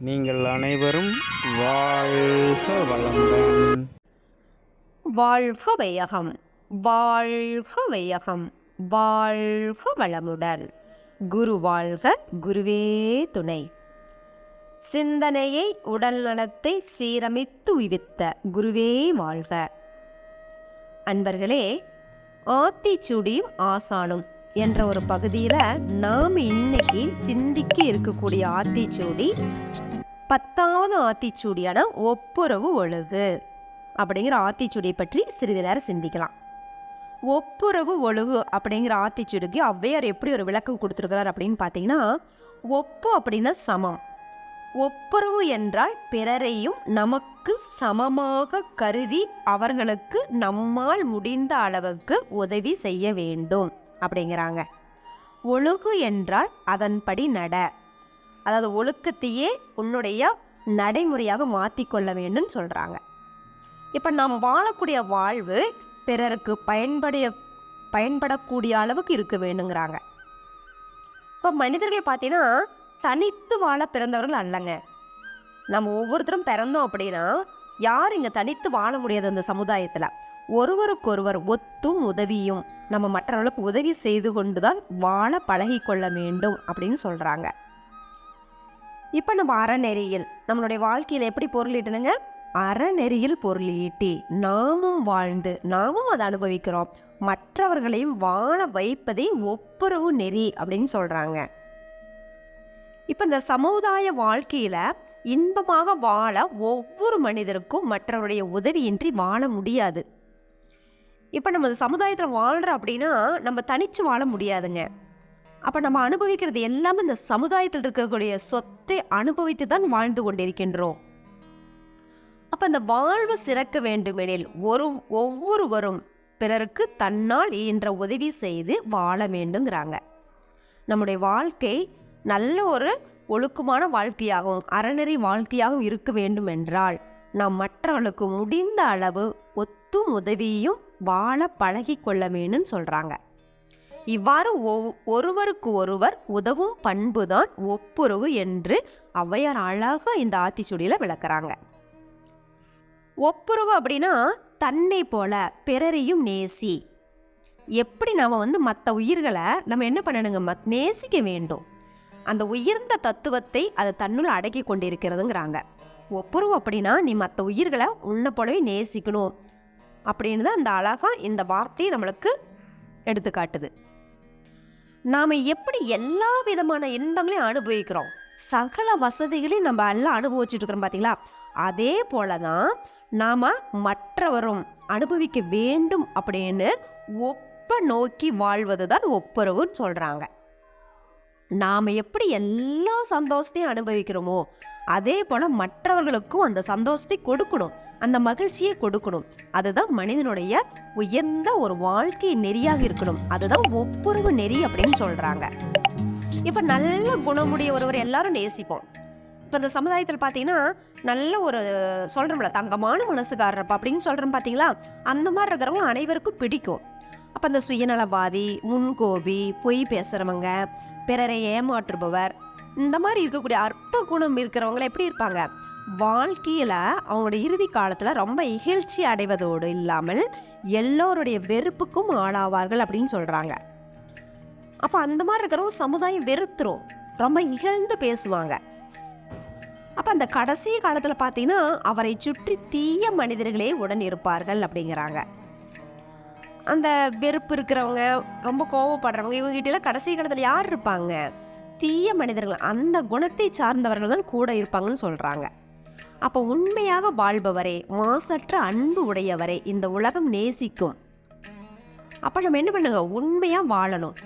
நீங்கள் அனைவரும் வாழ்க வளமுடன். வாழ்க வையகம் வாழ்க வையகம் வாழ்க வளமுடன். குரு வாழ்க குருவே துணை. சிந்தனையை உடல் நலத்தை சீரமைத்து உய்வித்த குருவே வாழ்க. அன்பர்களே ஆத்திச்சூடியும் ஆசானும் என்ற ஒரு பகுதியில் நாம் இன்னைக்கு சிந்திக்க இருக்கக்கூடிய ஆத்திச்சூடி பத்தாவது ஆத்திச்சூடியான ஒப்புரவு ஒழுகு அப்படிங்கிற ஆத்திச்சூடியை பற்றி சிறிது நேரம் சிந்திக்கலாம். ஒப்புரவு ஒழுகு அப்படிங்கிற ஆத்திச்சூடிக்கு ஔவையார் எப்படி ஒரு விளக்கம் கொடுத்துருக்கிறார் அப்படின்னு பார்த்தீங்கன்னா ஒப்பு அப்படின்னா சமம். ஒப்புரவு என்றால் பிறரையும் நமக்கு சமமாக கருதி அவர்களுக்கு நம்மால் முடிந்த அளவுக்கு உதவி செய்ய வேண்டும். அப்படிங்கிறாங்க. ஒழுகு என்றால் அதன்படி நட. அதாவது ஒழுக்கத்தையே உன்னுடைய நடைமுறையாக மாற்றிக்கொள்ள வேண்டும் சொல்கிறாங்க இப்போ நாம் வாழக்கூடிய வாழ்வு பிறருக்கு பயன்படைய பயன்படக்கூடிய அளவுக்கு இருக்க வேணுங்கிறாங்க இப்போ மனிதர்கள் பார்த்தீங்கன்னா தனித்து வாழ பிறந்தவர்கள் அல்லங்க. நம்ம ஒவ்வொருத்தரும் பிறந்தோம் அப்படின்னா யார் இங்கே தனித்து வாழ முடியாது அந்த சமுதாயத்தில்? ஒருவருக்கொருவர் ஒத்தும் உதவியும். நம்ம மற்றவர்களுக்கு உதவி செய்து கொண்டு தான் வாழ பழகி கொள்ள வேண்டும் அப்படின்னு சொல்கிறாங்க இப்போ நம்ம அறநெறியில் நம்மளுடைய வாழ்க்கையில் எப்படி பொருளீட்டணுங்க அறநெறியில் பொருளீட்டி நாமும் வாழ்ந்து நாமும் அதை அனுபவிக்கிறோம். மற்றவர்களையும் வாழ வைப்பதே ஒப்புரவு நெறி அப்படின்னு சொல்கிறாங்க இப்போ இந்த சமுதாய வாழ்க்கையில் இன்பமாக வாழ ஒவ்வொரு மனிதருக்கும் மற்றவருடைய உதவியின்றி வாழ முடியாது. இப்போ நம்ம இந்த சமுதாயத்தில் வாழ்கிறோம் அப்படின்னா நம்ம தனித்து வாழ முடியாதுங்க. அப்போ நம்ம அனுபவிக்கிறது எல்லாமே இந்த சமுதாயத்தில் இருக்கக்கூடிய சொத்தை அனுபவித்து தான் வாழ்ந்து கொண்டிருக்கின்றோம். அப்போ இந்த வாழ்வு சிறக்க வேண்டுமெனில் ஒரு ஒவ்வொருவரும் பிறருக்கு தன்னால் இயன்ற உதவி செய்து வாழ வேண்டுங்கிறாங்க. நம்முடைய வாழ்க்கை நல்ல ஒரு ஒழுக்கமான வாழ்க்கையாகவும் அறநெறி வாழ்க்கையாகவும் இருக்க வேண்டும் என்றால் நாம் மற்றவர்களுக்கு முடிந்த அளவு ஒத்தும் உதவியும் வாழ பழகி கொள்ள வேணும்னு சொல்கிறாங்க இவ்வாறு ஒவ்- ஒருவருக்கு ஒருவர் உதவும் பண்புதான் ஒப்புரவு என்று ஔவையார் அழகாக இந்த ஆத்திச்சுடியில் விளக்குறாங்க. ஒப்புரவு அப்படின்னா தன்னை போல பிறரையும் நேசி. எப்படி நாம் வந்து மற்ற உயிர்களை நம்ம என்ன பண்ணணுங்க? மத் நேசிக்க வேண்டும். அந்த உயர்ந்த தத்துவத்தை அது தன்னுள் அடக்கி கொண்டிருக்கிறதுங்கிறாங்க. ஒப்புரவு அப்படின்னா நீ மற்ற உயிர்களை உன்னை போலவே நேசிக்கணும். அப்படின்னு தான் அந்த அழகாக இந்த வார்த்தையை நம்மளுக்கு எடுத்துக்காட்டுது நாம் எப்படி எல்லா விதமான இன்பங்களையும் அனுபவிக்கிறோம்? சகல வசதிகளையும் நம்ம எல்லாம் அனுபவிச்சுட்டு இருக்கிறோம் பார்த்தீங்களா அதே போல தான் நாம் மற்றவரும் அனுபவிக்க வேண்டும் அப்படின்னு ஒப்ப நோக்கி வாழ்வது தான் ஒப்புரவுன்னு சொல்கிறாங்க நாம் எப்படி எல்லா சந்தோஷத்தையும் அனுபவிக்கிறோமோ அதே போல் மற்றவர்களுக்கும் அந்த சந்தோஷத்தை கொடுக்கணும். அந்த மகிழ்ச்சியை கொடுக்கணும். அதுதான் மனிதனுடைய உயர்ந்த ஒரு வாழ்க்கை நெறியாக இருக்கணும். அதுதான் ஒப்புரவு நெறி அப்படின்னு சொல்கிறாங்க இப்போ நல்ல குணமுடைய ஒருவர் எல்லாரும் நேசிப்போம். இப்போ இந்த சமுதாயத்தில் பார்த்தீங்கன்னா நல்ல ஒரு சொல்கிறோம்ல தங்கமான மனசுக்காரப்பா அப்படின்னு சொல்கிறோம் பார்த்தீங்களா அந்த மாதிரி இருக்கிறவங்க அனைவருக்கும் பிடிக்கும். அப்போ அந்த சுயநலவாதி முன்கோபி பொய் பேசுகிறவங்க பிறரை ஏமாற்றுபவர். இந்த மாதிரி இருக்கக்கூடிய அற்ப குணம் இருக்கிறவங்கள எப்படி இருப்பாங்க? வாழ்க்கையில் அவங்களோட இறுதி காலத்தில் ரொம்ப இகழ்ச்சி அடைவதோடு இல்லாமல் எல்லோருடைய வெறுப்புக்கும் ஆளாவார்கள் அப்படின்னு சொல்கிறாங்க அப்போ அந்த மாதிரி இருக்கிறவங்க சமுதாயம் வெறுத்துரும். ரொம்ப இகழ்ந்து பேசுவாங்க. அப்போ அந்த கடைசி காலத்தில் பார்த்தீங்கன்னா அவரை சுற்றி தீய மனிதர்களே உடன் இருப்பார்கள் அப்படிங்கிறாங்க. அந்த வெறுப்பு இருக்கிறவங்க ரொம்ப கோவப்படுறவங்க இவங்ககிட்டலாம் கடைசி காலத்தில் யார் இருப்பாங்க? தீய மனிதர்கள். அந்த குணத்தை சார்ந்தவர்கள் தான் கூட இருப்பாங்கன்னு சொல்கிறாங்க அப்போ உண்மையாக வாழ்பவரே மாசற்ற அன்பு உடையவரே இந்த உலகம் நேசிக்கும். அப்போ நம்ம என்ன பண்ணுங்க? உண்மையாக வாழணும்.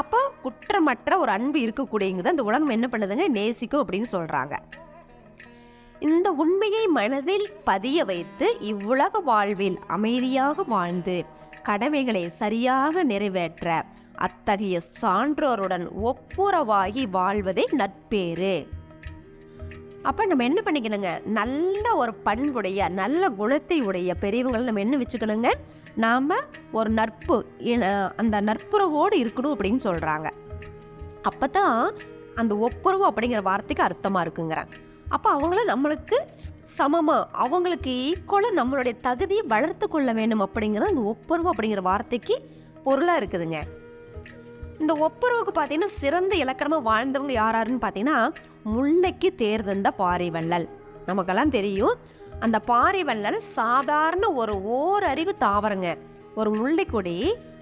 அப்போ குற்றமற்ற ஒரு அன்பு இருக்கக்கூடியங்கிறது இந்த உலகம் என்ன பண்ணுதுங்க? நேசிக்கும் அப்படின்னு சொல்கிறாங்க இந்த உண்மையை மனதில் பதிய வைத்து இவ்வுலக வாழ்வில் அமைதியாக வாழ்ந்து கடமைகளை சரியாக நிறைவேற்ற அத்தகைய சான்றோருடன் ஒப்புரவாகி வாழ்வதே நட்பேறு அப்போ நம்ம என்ன பண்ணிக்கணுங்க? நல்ல ஒரு பண்புடைய நல்ல குணத்தை உடைய பெரியவங்களை நம்ம என்ன வச்சுக்கணுங்க? நாம் ஒரு நட்பு அந்த நட்புறவோடு இருக்கணும் அப்படின்னு சொல்கிறாங்க அப்போ தான் அந்த ஒப்புரவு அப்படிங்கிற வார்த்தைக்கு அர்த்தமாக இருக்குங்கிறேன் அப்போ அவங்கள நம்மளுக்கு சமமாக அவங்களுக்கு ஈக்குவலாக நம்மளுடைய தகுதியை வளர்த்து கொள்ள வேண்டும் அப்படிங்கிறது அந்த ஒப்புரவு அப்படிங்கிற வார்த்தைக்கு பொருளாக இருக்குதுங்க. இந்த ஒப்புரவுக்கு பார்த்தீங்கன்னா சிறந்த இலக்கணமாக வாழ்ந்தவங்க யாராருன்னு பார்த்தீங்கன்னா முல்லைக்கு தேர்ந்தெந்த பாரி வள்ளல் நமக்கெல்லாம் தெரியும் அந்த பாரி வள்ளல் சாதாரண ஒரு ஓரறிவு தாவரங்க. ஒரு முல்லைக்கொடி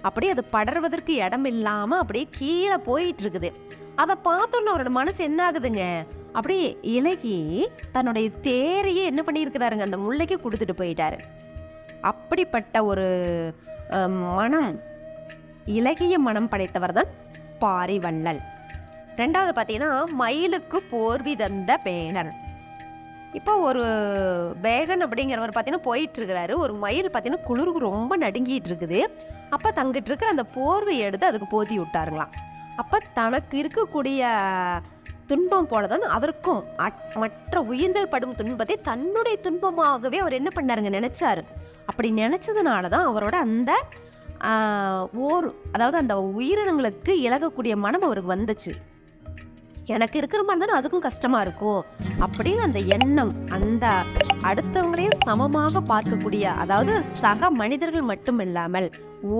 அப்படியே அது படர்வதற்கு இடம் இல்லாமல் அப்படியே கீழே போயிட்டு இருக்குது. அதை பார்த்தோன்னே அவரோட மனசு என்ன ஆகுதுங்க? அப்படியே இலகி தன்னுடைய தேரையே என்ன பண்ணியிருக்கிறாருங்க? அந்த முல்லைக்கு கொடுத்துட்டு போயிட்டாரு. அப்படிப்பட்ட ஒரு மனம் இலகிய மனம் படைத்தவர் தான் பாரிவள்ளல் ரெண்டாவது பார்த்தீங்கன்னா மயிலுக்கு போர்வி தந்த பேகன் இப்போ ஒரு பேகன் அப்படிங்கிறவர் பார்த்தீங்கன்னா போயிட்டுருக்கிறாரு. ஒரு மயில் பார்த்தீங்கன்னா குளிருக்கு ரொம்ப நடுங்கிட்டு இருக்குது அப்போ தங்கிட்டு இருக்கிற அந்த போர்வை எடுத்து அதுக்கு போத்தி விட்டாருங்களாம். அப்போ தனக்கு இருக்கக்கூடிய துன்பம் போலதான் அதற்கும் மற்ற உயிர்கள் படும் துன்பத்தை தன்னுடைய துன்பமாகவே அவர் என்ன பண்ணாருங்க நினைச்சாரு. அப்படி நினைச்சதுனால தான் அவரோட அந்த ஓர் அதாவது அந்த உயிரினங்களுக்கு இழகக்கூடிய மனம் அவருக்கு வந்துச்சு. எனக்கு இருக்கிற மாதிரி தானே அதுக்கும் கஷ்டமா இருக்கும். அப்படின்னு அந்த எண்ணம் அந்த அடுத்தவங்களையும் சமமாக பார்க்கக்கூடிய அதாவது சக மனிதர்கள் மட்டும் இல்லாமல்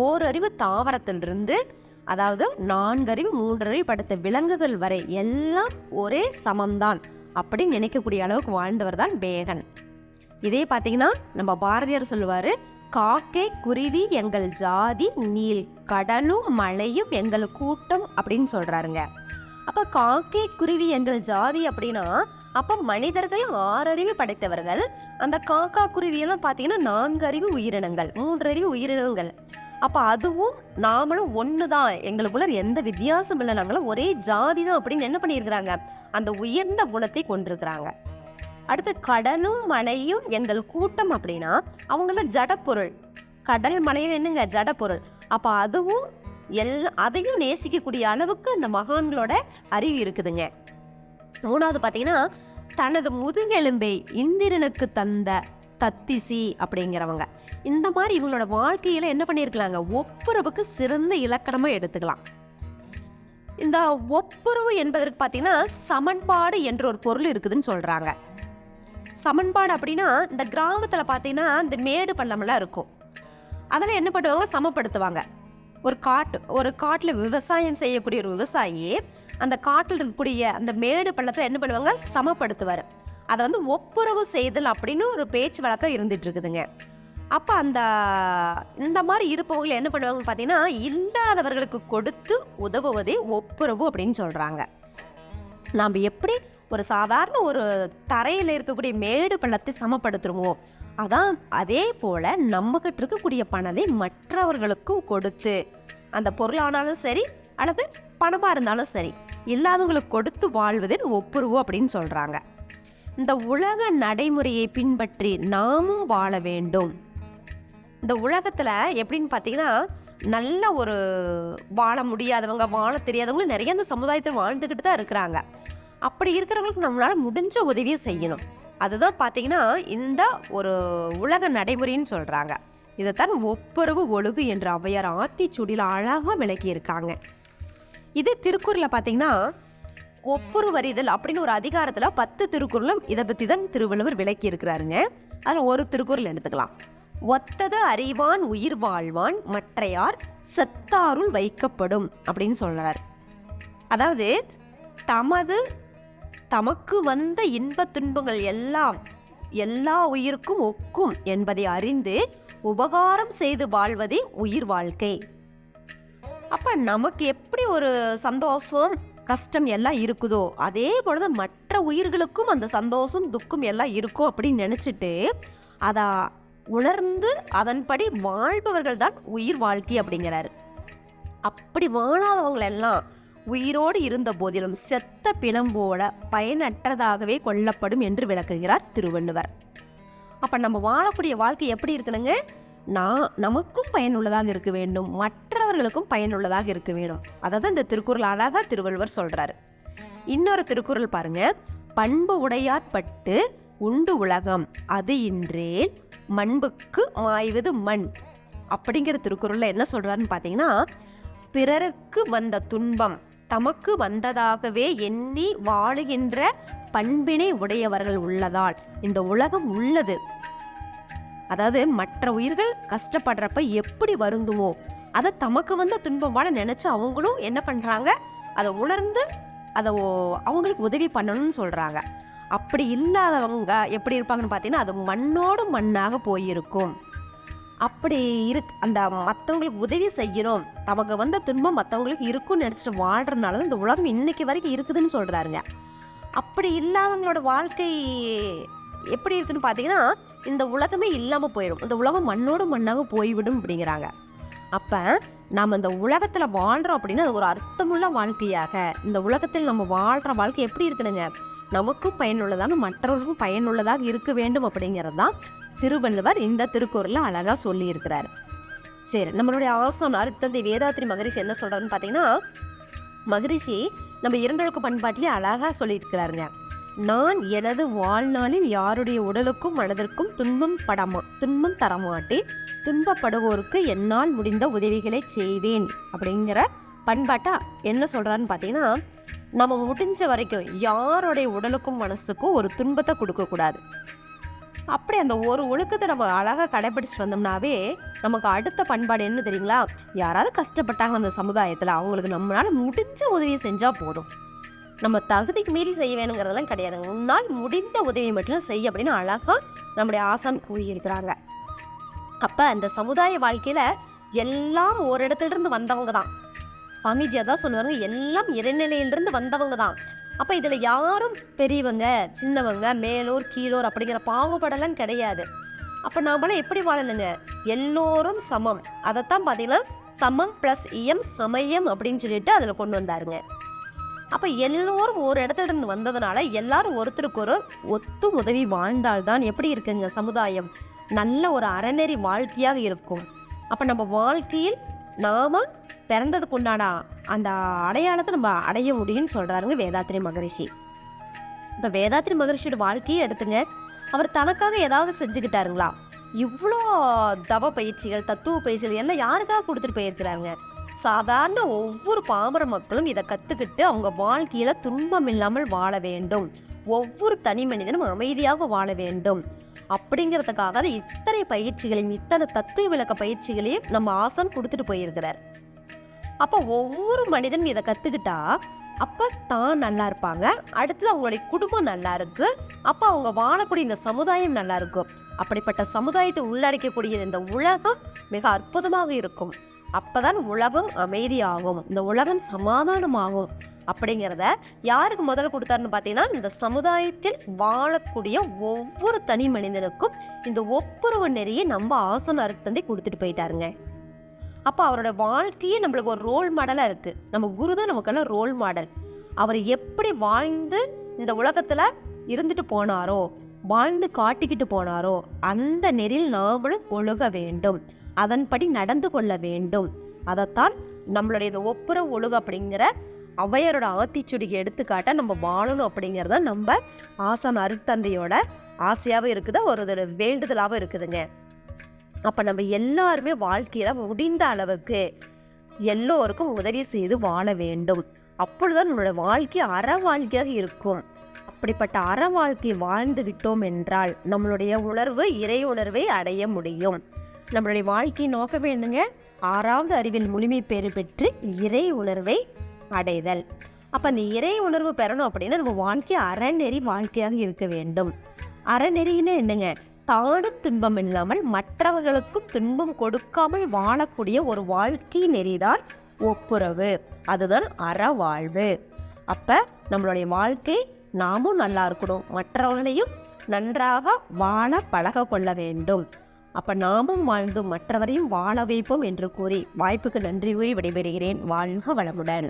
ஓரறிவு தாவரத்திலிருந்து அதாவது நான்கறிவு மூன்றறிவு படுத்த விலங்குகள் வரை எல்லாம் ஒரே சமம்தான் அப்படின்னு நினைக்கக்கூடிய அளவுக்கு வாழ்ந்தவர் தான் பேகன். இதே பார்த்தீங்கன்னா நம்ம பாரதியார் சொல்லுவார் காக்கை குருவி எங்கள் ஜாதி நீல் கடலும் மலையும் எங்கள் கூட்டம் அப்படின்னு சொல்கிறாருங்க அப்போ காக்கை குருவி எங்கள் ஜாதி அப்படின்னா அப்போ மனிதர்கள் ஆறறிவு படைத்தவர்கள். அந்த காக்கா குருவியெல்லாம் பார்த்தீங்கன்னா நான்கு அறிவு உயிரினங்கள் மூன்று அறிவு உயிரினங்கள். அப்போ அதுவும் நாமளும் ஒன்று தான் எங்களுக்குள்ள எந்த வித்தியாசம் இல்லை. நாங்களும் ஒரே ஜாதி தான் அப்படின்னு என்ன பண்ணியிருக்கிறாங்க? அந்த உயர்ந்த குணத்தை கொண்டிருக்கிறாங்க. அடுத்து கடலும் மலையும் எங்கள் கூட்டம் அப்படின்னா அவங்கள ஜடப்பொருள். கடல் மலையில் என்னங்க? ஜடப்பொருள். அப்போ அதுவும் எல்லா அதையும் நேசிக்கக்கூடிய அளவுக்கு அந்த மகான்களோட அறிவு இருக்குதுங்க. மூணாவது பார்த்தீங்கன்னா தனது முதுகெலும்பை இந்திரனுக்கு தந்த தத்திசி அப்படிங்கிறவங்க. இந்த மாதிரி இவங்களோட வாழ்க்கையில் என்ன பண்ணியிருக்கலாங்க? ஒப்புரவுக்கு சிறந்த இலக்கணமாக எடுத்துக்கலாம். இந்த ஒப்புரவு என்பதற்கு பார்த்தீங்கன்னா சமன்பாடு என்ற ஒரு பொருள் இருக்குதுன்னு சொல்கிறாங்க சமன்பாடு அப்படின்னா இந்த கிராமத்தில் பார்த்தீங்கன்னா இந்த மேடு பள்ளமெல்லாம் இருக்கும். அதில் என்ன பண்ணுவாங்க? சமப்படுத்துவாங்க. ஒரு காட்டு ஒரு காட்டில் விவசாயம் செய்யக்கூடிய ஒரு விவசாயி அந்த காட்டில் இருக்கக்கூடிய அந்த மேடு பள்ளத்தில் என்ன பண்ணுவாங்க? சமப்படுத்துவார். அதை வந்து ஒப்புரவு செய்தல் அப்படின்னு ஒரு பேச்சு வழக்கம் இருந்துட்டு இருக்குதுங்க அப்போ அந்த இந்த மாதிரி இருப்பவங்களை என்ன பண்ணுவாங்க பார்த்தீங்கன்னா இல்லாதவர்களுக்கு கொடுத்து உதவுவதே ஒப்புரவு அப்படின்னு சொல்கிறாங்க நாம் எப்படி ஒரு சாதாரண ஒரு தரையில் இருக்கக்கூடிய மேடு பள்ளத்தை சமப்படுத்துருமோ அதான் அதே போல் நம்மக்கிட்ட இருக்கக்கூடிய பணத்தை மற்றவர்களுக்கும் கொடுத்து அந்த பொருளானாலும் சரி அல்லது பணமாக இருந்தாலும் சரி இல்லாதவங்களுக்கு கொடுத்து வாழ்வதே ஒப்புருவோம் அப்படின்னு சொல்கிறாங்க இந்த உலக நடைமுறையை பின்பற்றி நாமும் வாழ வேண்டும். இந்த உலகத்தில் எப்படின்னு பார்த்தீங்கன்னா நல்ல ஒரு வாழ முடியாதவங்க வாழ தெரியாதவங்க நிறைய இந்த சமுதாயத்தில் வாழ்ந்துக்கிட்டு தான் இருக்கிறாங்க. அப்படி இருக்கிறவங்களுக்கு நம்மளால் முடிஞ்ச உதவியை செய்யணும். அதுதான் பார்த்தீங்கன்னா இந்த ஒரு உலக நடைமுறைன்னு சொல்கிறாங்க இதைத்தான் ஒப்புரவு ஒழுகு என்ற ஔவையார் ஆத்திச்சூடியில் அழகாக விளக்கியிருக்காங்க. இது திருக்குறளில் பார்த்தீங்கன்னா ஒப்புருவறிதல் அப்படின்னு ஒரு அதிகாரத்தில் பத்து திருக்குறளும் இதை பற்றி தான் திருவள்ளுவர் விளக்கி இருக்கிறாருங்க. அதில் ஒரு திருக்குறள் எடுத்துக்கலாம். ஒத்தத அறிவான் உயிர் வாழ்வான் மற்றையார் செத்தாருள் வைக்கப்படும் அப்படின்னு சொல்கிறார் அதாவது தமது தமக்கு வந்த இன்பத் துன்பங்கள் எல்லாம் எல்லா உயிருக்கும் ஒக்கும் என்பதை அறிந்து உபகாரம் செய்து வாழ்வதே உயிர் வாழ்க்கை. அப்ப நமக்கு எப்படி ஒரு சந்தோஷம்? கஷ்டம் எல்லாம் இருக்குதோ அதே பொழுது மற்ற உயிர்களுக்கும் அந்த சந்தோஷம் துக்கம் எல்லாம் இருக்கும் அப்படின்னு நினச்சிட்டு அதை உணர்ந்து அதன்படி வாழ்பவர்கள் தான் உயிர் வாழ்க்கை அப்படிங்கிறாரு. அப்படி வாழாதவங்களெல்லாம் உயிரோடு இருந்த போதிலும் செத்த பிணம்போட பயனற்றதாகவே கொல்லப்படும் என்று விளக்குகிறார் திருவள்ளுவர். அப்போ நம்ம வாழக்கூடிய வாழ்க்கை எப்படி இருக்கணுங்க? நான் நமக்கும் பயனுள்ளதாக இருக்க வேண்டும். மற்றவர்களுக்கும் பயனுள்ளதாக இருக்க வேண்டும். அதை தான் இந்த திருக்குறள் அழகா திருவள்ளுவர் சொல்றாரு. இன்னொரு திருக்குறள் பாருங்க. பண்பு உடையார் பட்டு உண்டு உலகம். அது இன்றேல் மண்புக்கு மாய்வது மண். அப்படிங்கிற திருக்குறளில் என்ன சொல்கிறாருன்னு பார்த்தீங்கன்னா பிறருக்கு வந்த துன்பம் தமக்கு வந்ததாகவே எண்ணி வாழுகின்ற பண்பினை உடையவர்கள் உள்ளதால் இந்த உலகம் உள்ளது. அதாவது மற்ற உயிர்கள் கஷ்டப்படுறப்ப எப்படி வருந்துமோ அதை தமக்கு வந்த துன்பம் நினச்சி அவங்களும் என்ன பண்ணுறாங்க அதை உணர்ந்து அதை ஓ- அவங்களுக்கு உதவி பண்ணணும்னு சொல்கிறாங்க அப்படி இல்லாதவங்க எப்படி இருப்பாங்கன்னு பார்த்தீங்கன்னா அது மண்ணோடு மண்ணாக போயிருக்கும். அப்படி இருக் அந்த மற்றவங்களுக்கு உதவி செய்யணும். தமக்கு வந்த துன்பம் மற்றவங்களுக்கு இருக்கும்னு நினச்சிட்டு வாழ்கிறதுனால தான் இந்த உலகம் இன்னைக்கு வரைக்கும் இருக்குதுன்னு சொல்கிறாருங்க அப்படி இல்லாதவங்களோட வாழ்க்கை எப்படி இருக்குதுன்னு பார்த்தீங்கன்னா இந்த உலகமே இல்லாமல் போயிடும் இந்த உலகம் மண்ணோடு மண்ணாக போய்விடும் அப்படிங்கிறாங்க. அப்போ நாம் இந்த உலகத்தில் வாழ்கிறோம் அப்படின்னா அது ஒரு அர்த்தமுள்ள வாழ்க்கையாக. இந்த உலகத்தில் நம்ம வாழ்கிற வாழ்க்கை எப்படி இருக்கணுங்க? நமக்கும் பயனுள்ளதாக மற்றவர்களுக்கும் பயனுள்ளதாக இருக்க வேண்டும் அப்படிங்கிறது தான் திருவள்ளுவர் இந்த திருக்குறளில் அழகாக சொல்லியிருக்கிறார். சரி நம்மளுடைய ஆசான் தந்தை வேதாத்திரி மகரிஷி என்ன சொல்கிறாருன்னு பார்த்தீங்கன்னா மகரிஷி நம்ம இரண்டொழுக்க பண்பாட்டிலே அழகாக சொல்லியிருக்கிறாருங்க. நான் எனது வாழ்நாளில் யாருடைய உடலுக்கும் மனதிற்கும் துன்பம் படமா துன்பம் தரமாட்டேன் துன்பப்படுவோருக்கு என்னால் முடிந்த உதவிகளை செய்வேன் அப்படிங்கிற பண்பாட்டா என்ன சொல்கிறாருன்னு பார்த்தீங்கன்னா நம்ம முடிஞ்ச வரைக்கும் யாருடைய உடலுக்கும் மனசுக்கும் ஒரு துன்பத்தை கொடுக்கக்கூடாது அப்படி அந்த ஒரு ஒழுக்கத்தை நம்ம அழகாக கடைபிடிச்சிட்டு வந்தோம்னாவே நமக்கு அடுத்த பண்பாடு என்ன தெரியுங்களா? யாராவது கஷ்டப்பட்டாங்க அந்த சமுதாயத்தில் அவங்களுக்கு நம்மளால் முடிஞ்ச உதவியை செஞ்சால் போதும். நம்ம தகுதிக்கு மீறி செய்ய வேணுங்கிறதெல்லாம் கிடையாதுங்க. உன்னால் முடிந்த உதவி மட்டும் செய் அப்படின்னு அழகாக நம்முடைய ஆசான் கூறியிருக்கிறாங்க. அப்போ அந்த சமுதாய வாழ்க்கையில் எல்லாம் ஒரு இடத்துல இருந்து வந்தவங்க தான். சாமிஜி அதான் சொல்லுவாங்க எல்லாம் இறைநிலையிலிருந்து வந்தவங்க தான். அப்போ இதில் யாரும் பெரியவங்க சின்னவங்க மேலோர் கீழோர் அப்படிங்கிற பாகுபாடெல்லாம் கிடையாது. அப்போ நாமெல்லாம் எப்படி வாழணுங்க? எல்லோரும் சமம். அதைத்தான் பார்த்தீங்கன்னா சமம் ப்ளஸ் இயம் சமயம் அப்படின்னு சொல்லிட்டு அதில் கொண்டு வந்தாருங்க. அப்போ எல்லோரும் ஒரு இடத்துல இருந்து வந்ததுனால எல்லாரும் ஒருத்தருக்கு ஒரு ஒத்து உதவி வாழ்ந்தால்தான் எப்படி இருக்குங்க சமுதாயம்? நல்ல ஒரு அறநெறி வாழ்க்கையாக இருக்கும். அப்போ நம்ம வாழ்க்கையில் நாம் பிறந்ததுக்குண்டான அந்த அடையாளத்தை நம்ம அடைய முடியும்னு சொல்கிறாருங்க வேதாத்திரி மகரிஷி. இப்போ வேதாத்திரி மகரிஷியோட வாழ்க்கையை எடுத்துங்க. அவர் தனக்காக ஏதாவது செஞ்சுக்கிட்டாருங்களா? இவ்வளோ தவ பயிற்சிகள் தத்துவ பயிற்சிகள் எல்லாம் யாருக்காக கொடுத்துட்டு போயிருக்கிறாருங்க? சாதாரண ஒவ்வொரு பாமர மக்களும் இதை கற்றுக்கிட்டு அவங்க வாழ்க்கையில் துன்பம் இல்லாமல் வாழ வேண்டும். ஒவ்வொரு தனி மனிதனும் அமைதியாக வாழ வேண்டும். அப்படிங்கிறதுக்காக தான் இத்தனை பயிற்சிகளையும் இத்தனை தத்துவ விளக்க பயிற்சிகளையும் நம்ம ஆசன் கொடுத்துட்டு போயிருக்கிறார். அப்போ ஒவ்வொரு மனிதனும் இதை கற்றுக்கிட்டா அப்போ தான் நல்லா இருப்பாங்க. அடுத்தது அவங்களுடைய குடும்பம் நல்லா இருக்கு. அப்போ அவங்க வாழக்கூடிய இந்த சமுதாயம் நல்லா இருக்கும். அப்படிப்பட்ட சமுதாயத்தை உள்ளடக்கக்கூடிய இந்த உலகம் மிக அற்புதமாக இருக்கும். அப்போதான் உலகம் அமைதியாகும். இந்த உலகம் சமாதானமாகும் அப்படிங்கிறத யாருக்கு முதல்ல கொடுத்தாருன்னு பார்த்தீங்கன்னா இந்த சமுதாயத்தில் வாழக்கூடிய ஒவ்வொரு தனி மனிதனுக்கும் இந்த ஒப்புரவு நெறியை நம்ம ஆசன அருட்தந்தை கொடுத்துட்டு போயிட்டாருங்க. அப்போ அவரோட வாழ்க்கையே நம்மளுக்கு ஒரு ரோல் மாடலாக இருக்குது நம்ம குரு தான் நமக்கெல்லாம் ரோல் மாடல் அவர் எப்படி வாழ்ந்து இந்த உலகத்தில் இருந்துட்டு போனாரோ வாழ்ந்து காட்டிக்கிட்டு போனாரோ அந்த நெறியில் நாமளும் ஒழுக வேண்டும். அதன்படி நடந்து கொள்ள வேண்டும். அதைத்தான் நம்மளுடைய இந்த ஒழுகு அப்படிங்கிற அவையரோட ஆத்திச்சுடிக்கு எடுத்துக்காட்ட நம்ம வாழணும் அப்படிங்கிறத நம்ம ஆசான் அருட்தந்தையோட ஆசையாகவும் இருக்குது ஒரு வேண்டுதலாகவும் இருக்குதுங்க. அப்போ நம்ம எல்லாருமே வாழ்க்கையில் முடிந்த அளவுக்கு எல்லோருக்கும் உதவி செய்து வாழ வேண்டும். அப்பொழுதுதான் நம்மளோட வாழ்க்கை அற வாழ்க்கையாக இருக்கும். அப்படிப்பட்ட அற வாழ்க்கை வாழ்ந்து விட்டோம் என்றால் நம்மளுடைய உணர்வு இறை உணர்வை அடைய முடியும். நம்மளுடைய வாழ்க்கையை நோக்க வேணுங்க ஆறாவது அறிவில் முழுமை பெறு பெற்று இறை உணர்வை அடைதல். அப்போ அந்த இறை உணர்வு பெறணும் அப்படின்னா நம்ம வாழ்க்கை அறநெறி வாழ்க்கையாக இருக்க வேண்டும். அறநெறின்னு என்னங்க? தானும் துன்பம் இல்லாமல் மற்றவர்களுக்கும் துன்பம் கொடுக்காமல் வாழக்கூடிய ஒரு வாழ்க்கை நெறிதான் ஒப்புரவு. அதுதான் அற வாழ்வு அப்போ நம்மளுடைய வாழ்க்கை நாமும் நல்லா இருக்கணும். மற்றவர்களையும் நன்றாக வாழ பழக கொள்ள வேண்டும். அப்போ நாமும் வாழ்ந்து மற்றவரையும் வாழ வைப்போம் என்று கூறி வாய்ப்புக்கு நன்றி கூறி விடைபெறுகிறேன். வாழ்க வளமுடன்.